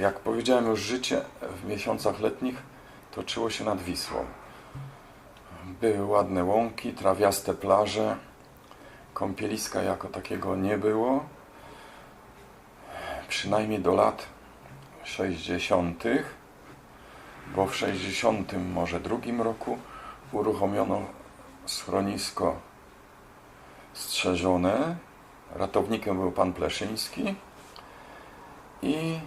jak powiedziałem już, życie w miesiącach letnich toczyło się nad Wisłą. Były ładne łąki, trawiaste plaże, kąpieliska jako takiego nie było. Przynajmniej do lat 60., bo w 60 może drugim roku uruchomiono schronisko strzeżone. Ratownikiem był pan Pleszyński i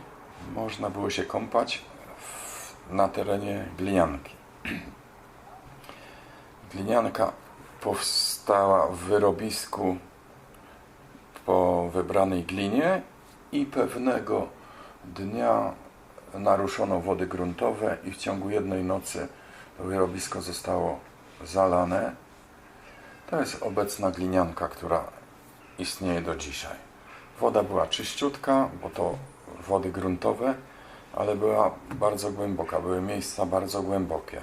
można było się kąpać w, na terenie Glinianki. Glinianka powstała w wyrobisku po wybranej glinie i pewnego dnia naruszono wody gruntowe i w ciągu jednej nocy wyrobisko zostało zalane. To jest obecna glinianka, która istnieje do dzisiaj. Woda była czyściutka, bo to wody gruntowe, ale była bardzo głęboka, były miejsca bardzo głębokie.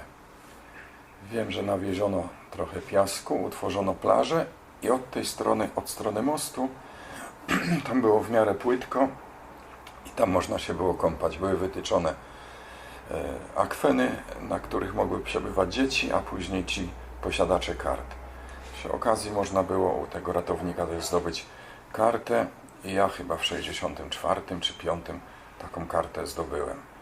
Wiem, że nawieziono trochę piasku, utworzono plażę i od tej strony, od strony mostu, tam było w miarę płytko i tam można się było kąpać. Były wytyczone e, akweny, na których mogły przebywać dzieci, a później ci posiadacze kart. Przy okazji można było u tego ratownika też zdobyć kartę i ja chyba w 64 czy 5 taką kartę zdobyłem.